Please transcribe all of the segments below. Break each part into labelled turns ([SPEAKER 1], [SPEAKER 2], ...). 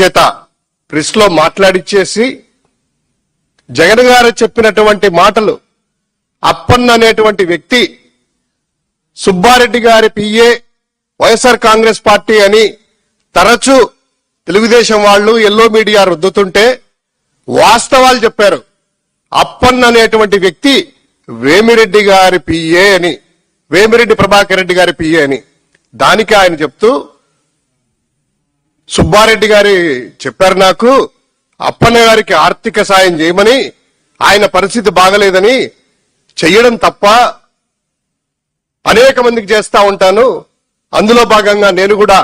[SPEAKER 1] చేత ప్రెస్లో మాట్లాడిచ్చేసి జగన్ గారు చెప్పినటువంటి మాటలు అప్పన్న అనేటువంటి వ్యక్తి సుబ్బారెడ్డి గారి పిఏ వైఎస్ఆర్ కాంగ్రెస్ పార్టీ అని తరచూ తెలుగుదేశం వాళ్ళు ఎల్లో మీడియా రుద్దుతుంటే వాస్తవాలు చెప్పారు. అప్పన్న అనేటువంటి వ్యక్తి వేమిరెడ్డి గారి పిఏ అని వేమిరెడ్డి ప్రభాకర్ రెడ్డి గారి పిఏ అని. దానికి ఆయన చెప్తూ సుబ్బారెడ్డి గారి చెప్పారు నాకు అప్పన్న గారికి ఆర్థిక సాయం చేయమని ఆయన పరిస్థితి బాగలేదని చెయ్యడం తప్ప అనేక మందికి చేస్తా ఉంటాను. అందులో భాగంగా నేను కూడా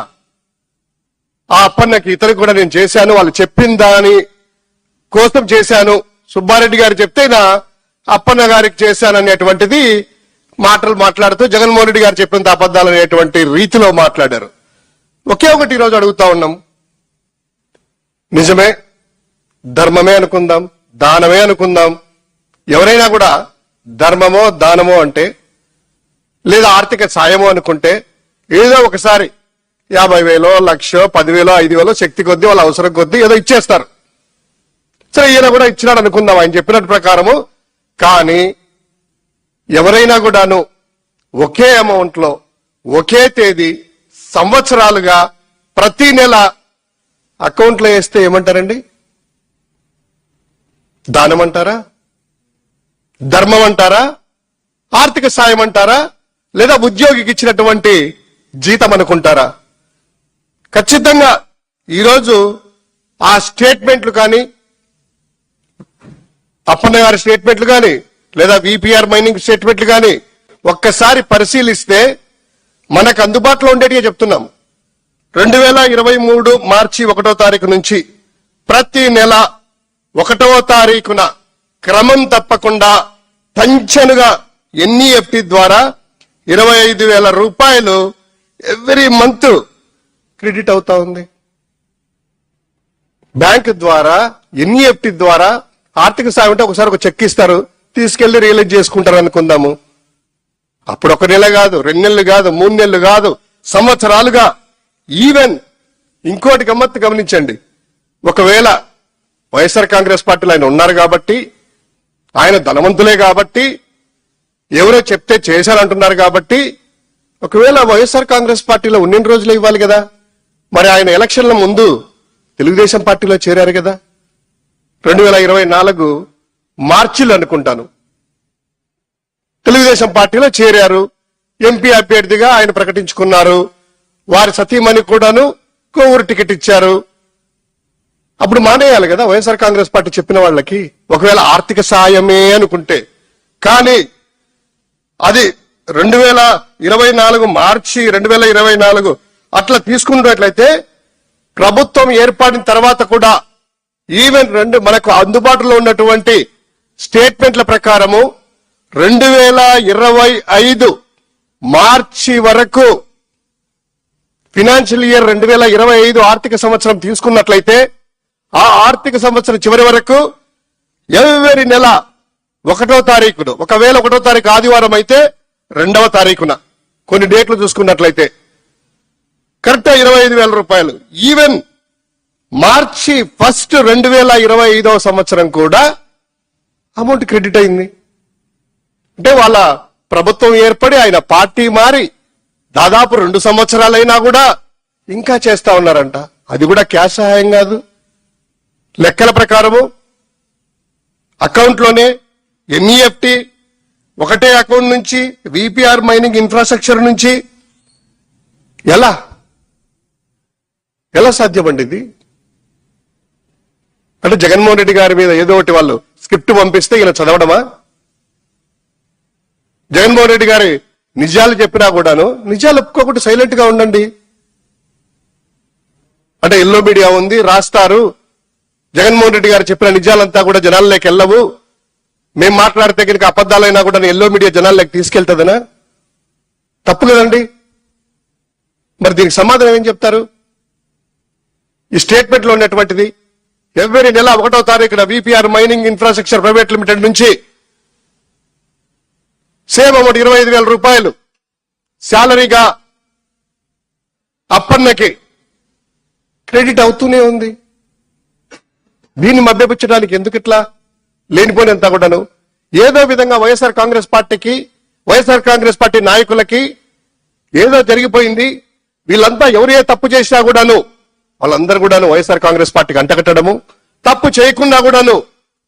[SPEAKER 1] ఆ అప్పన్నకి ఇతరులకు కూడా నేను చేశాను వాళ్ళు చెప్పిన దాని కోసం చేశాను. సుబ్బారెడ్డి గారు చెప్తే నా అప్పన్న గారికి చేశాననేటువంటిది మాటలు మాట్లాడుతూ జగన్మోహన్ రెడ్డి గారు చెప్పిన అబద్ధాలు అనేటువంటి రీతిలో మాట్లాడారు. ఒకే ఒకటి ఈరోజు అడుగుతా ఉన్నాం. నిజమే ధర్మమే అనుకుందాం దానమే అనుకుందాం. ఎవరైనా కూడా ధర్మమో దానమో అంటే లేదా ఆర్థిక సాయమో అనుకుంటే ఏదో ఒకసారి యాభై వేలో లక్షో పదివేలో ఐదు వేలో శక్తి కొద్దీ వాళ్ళ అవసరం కొద్దీ ఏదో ఇచ్చేస్తారు. సరే ఈయన కూడా ఇచ్చినాడు అనుకుందాం ఆయన చెప్పినట్టు ప్రకారము. కానీ ఎవరైనా కూడాను ఒకే అమౌంట్లో ఒకే తేదీ సంవత్సరాలుగా ప్రతి నెల అకౌంట్లో వేస్తే ఏమంటారండి? దానం అంటారా ధర్మం అంటారా ఆర్థిక సాయం అంటారా లేదా ఉద్యోగికి ఇచ్చినటువంటి జీతం అనుకుంటారా? ఖచ్చితంగా ఈరోజు ఆ స్టేట్మెంట్లు కానీ అప్పన్న గారి స్టేట్మెంట్లు కానీ లేదా విపిఆర్ మైనింగ్ స్టేట్మెంట్లు కానీ ఒక్కసారి పరిశీలిస్తే మనకు అందుబాటులో ఉండేటిగా చెప్తున్నాం రెండు వేల ఇరవై మూడు మార్చి ఒకటో తారీఖు నుంచి ప్రతి నెల ఒకటవ తారీఖున క్రమం తప్పకుండా టంచనుగా ఎన్ఈఎఫ్టి ద్వారా ఇరవై ఐదు వేల రూపాయలు ఎవ్రీ మంత్ క్రెడిట్ అవుతా ఉంది. బ్యాంక్ ద్వారా ఎన్ఈఎఫ్టి ద్వారా ఆర్థిక సాయం అంటే ఒకసారి ఒక చెక్ ఇస్తారు తీసుకెళ్ళి రియలైజ్ చేసుకుంటారు అనుకుందాము. అప్పుడు ఒక నెల కాదు రెండు నెలలు కాదు మూడు నెలలు కాదు సంవత్సరాలుగా ఈవెన్ ఇంకోటి గమ్మత్తు గమనించండి. ఒకవేళ వైఎస్ఆర్ కాంగ్రెస్ పార్టీలో ఆయన ఉన్నారు కాబట్టి ఆయన ధనవంతులే కాబట్టి ఎవరో చెప్తే చేశారంటున్నారు కాబట్టి ఒకవేళ వైఎస్ఆర్ కాంగ్రెస్ పార్టీలో ఉన్న రోజులు ఇవ్వాలి కదా. మరి ఆయన ఎలక్షన్ల ముందు తెలుగుదేశం పార్టీలో చేరారు కదా. రెండు వేల ఇరవై నాలుగు మార్చిలు అనుకుంటాను. తెలుగుదేశం పార్టీలో చేరారు. ఎంపీ అభ్యర్థిగా ఆయన ప్రకటించుకున్నారు. వారి సతీమణి కూడాను కోవూరు టికెట్ ఇచ్చారు. అప్పుడు మానేయాలి కదా వైఎస్ఆర్ కాంగ్రెస్ పార్టీ చెప్పిన వాళ్ళకి ఒకవేళ ఆర్థిక సాయమే అనుకుంటే. కానీ అది రెండు వేల ఇరవై నాలుగు మార్చి రెండు వేల ఇరవై నాలుగు అట్లా తీసుకున్నట్లయితే ప్రభుత్వం ఏర్పడిన తర్వాత కూడా ఈవెన్ రెండు మనకు అందుబాటులో ఉన్నటువంటి స్టేట్మెంట్ల ప్రకారము రెండు వేల ఇరవై ఐదు మార్చి వరకు ఫినాన్షియల్ ఇయర్ రెండు వేల ఇరవై ఐదు ఆర్థిక సంవత్సరం తీసుకున్నట్లయితే ఆ ఆర్థిక సంవత్సరం చివరి వరకు ఎవరి నెల ఒకటో తారీఖును ఒకవేళ ఒకటో తారీఖు ఆదివారం అయితే రెండవ తారీఖున కొన్ని డేట్లు చూసుకున్నట్లయితే కరెక్ట్ ఇరవై ఐదు వేల రూపాయలు. ఈవెన్ మార్చి ఫస్ట్ రెండు వేల ఇరవై ఐదవ సంవత్సరం కూడా అమౌంట్ క్రెడిట్ అయింది. అంటే వాళ్ళ ప్రభుత్వం ఏర్పడి ఆయన పార్టీ మారి దాదాపు రెండు సంవత్సరాలైనా కూడా ఇంకా చేస్తా ఉన్నారంట. అది కూడా క్యాష్ సహాయం కాదు. లెక్కల ప్రకారము అకౌంట్లోనే ఎన్ఈఎఫ్టి ఒకటే అకౌంట్ నుంచి విపిఆర్ మైనింగ్ ఇన్ఫ్రాస్ట్రక్చర్ నుంచి ఎలా? ఎలా సాధ్యమండి ఇది? అంటే జగన్మోహన్ రెడ్డి గారి మీద ఏదో ఒకటి వాళ్ళు స్క్రిప్ట్ పంపిస్తే ఈయన చదవడమా? జగన్మోహన్ రెడ్డి గారి నిజాలు చెప్పినా కూడాను నిజాలు ఒప్పుకోకుండా సైలెంట్గా ఉండండి. అంటే ఎల్లో మీడియా ఉంది రాస్తారు. జగన్మోహన్ రెడ్డి గారు చెప్పిన నిజాలంతా కూడా జనాల్లోకి వెళ్ళవు. మేము మాట్లాడితే కనుక అబద్ధాలైనా కూడా ఎల్లో మీడియా జనాల్లోకి తీసుకెళ్తుందనా? తప్పు కదండి. మరి దీనికి సమాధానం ఏం చెప్తారు? ఈ స్టేట్మెంట్లో ఉన్నటువంటిది ఎవరి నెల ఒకటో తారీఖున VPR mining infrastructure private limited నుంచి సేమ్ అమౌంట్ ఇరవై ఐదు వేల రూపాయలు. శాలరీగా అప్పన్నకి క్రెడిట్ అవుతూనే ఉంది. దీన్ని మభ్యపుచ్చడానికి ఎందుకు ఇట్లా? లేనిపోయినంత కూడాను. ఏదో విధంగా వైఎస్ఆర్ కాంగ్రెస్ పార్టీకి వైఎస్ఆర్ కాంగ్రెస్ పార్టీ నాయకులకి ఏదో జరిగిపోయింది. వీళ్ళంతా ఎవరు ఏ తప్పు చేసినా కూడాను వాళ్ళందరూ కూడాను వైఎస్ఆర్ కాంగ్రెస్ పార్టీకి అంటగట్టడము. తప్పు చేయకుండా కూడాను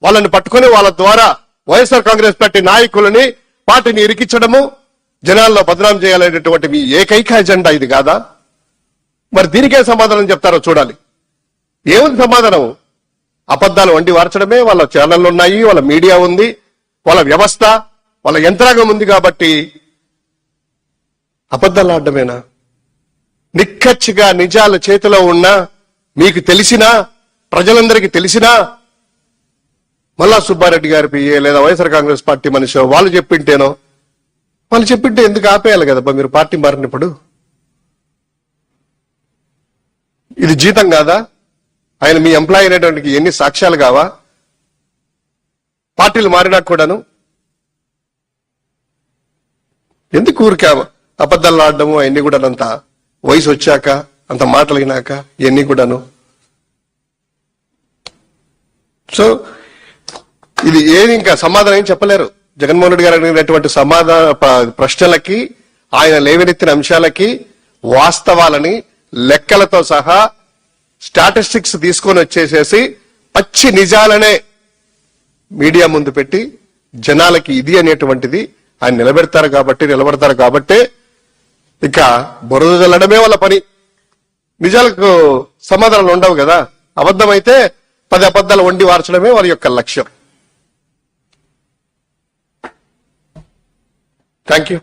[SPEAKER 1] వాళ్ళని పట్టుకుని వాళ్ళ ద్వారా వైఎస్ఆర్ కాంగ్రెస్ పార్టీ నాయకులని పార్టీని ఇరికించడము జనాల్లో బదనాం చేయాలనేటువంటి మీ ఏకైక ఎజెండా ఇది కాదా? మరి దీనికే సమాధానం చెప్తారో చూడాలి. ఏముంది సమాధానం అబద్ధాలు వండి వార్చడమే వాళ్ళ ఛానళ్ళు ఉన్నాయి వాళ్ళ మీడియా ఉంది వాళ్ళ వ్యవస్థ వాళ్ళ యంత్రాంగం ఉంది కాబట్టి అబద్ధాలు ఆడమేనా నిక్కచ్చిగా నిజాలు చేతిలో ఉన్నా మీకు తెలిసినా ప్రజలందరికీ తెలిసినా మల్లా సుబ్బారెడ్డి గారి పిఏ లేదా వైఎస్ఆర్ కాంగ్రెస్ పార్టీ మనిషి వాళ్ళు చెప్పింటేనో. వాళ్ళు చెప్పింటే ఎందుకు ఆపేయాలి కదబ్బా మీరు పార్టీ మారినప్పుడు? ఇది జీతం కాదా? ఆయన మీ ఎంప్లాయీ అనేటువంటి ఎన్ని సాక్ష్యాలు కావా? పార్టీలు మారినా కూడాను? ఎందుకు ఊరికా అబద్ధాలు ఆడడము అవన్నీ కూడా అంత వయసు వచ్చాక అంత మాటలు అయినాక ఇవన్నీ కూడాను. సో ఇది ఏది ఇంకా సమాధానం ఏం చెప్పలేరు. జగన్మోహన్ రెడ్డి గారు అడిగినటువంటి సమాధాన ప్రశ్నలకి ఆయన లేవనెత్తిన అంశాలకి వాస్తవాలని లెక్కలతో సహా స్టాటిస్టిక్స్ తీసుకొని వచ్చేసేసి పచ్చి నిజాలనే మీడియా ముందు పెట్టి జనాలకి ఇది అనేటువంటిది ఆయన నిలబెడతారు కాబట్టి నిలబడతారు కాబట్టి ఇక బురద చల్లడమే వాళ్ళ పని. నిజాలకు సమాధానాలు ఉండవు కదా. అబద్ధమైతే పది అబద్ధాలు వండి వార్చడమే వారి యొక్క లక్ష్యం. Thank you.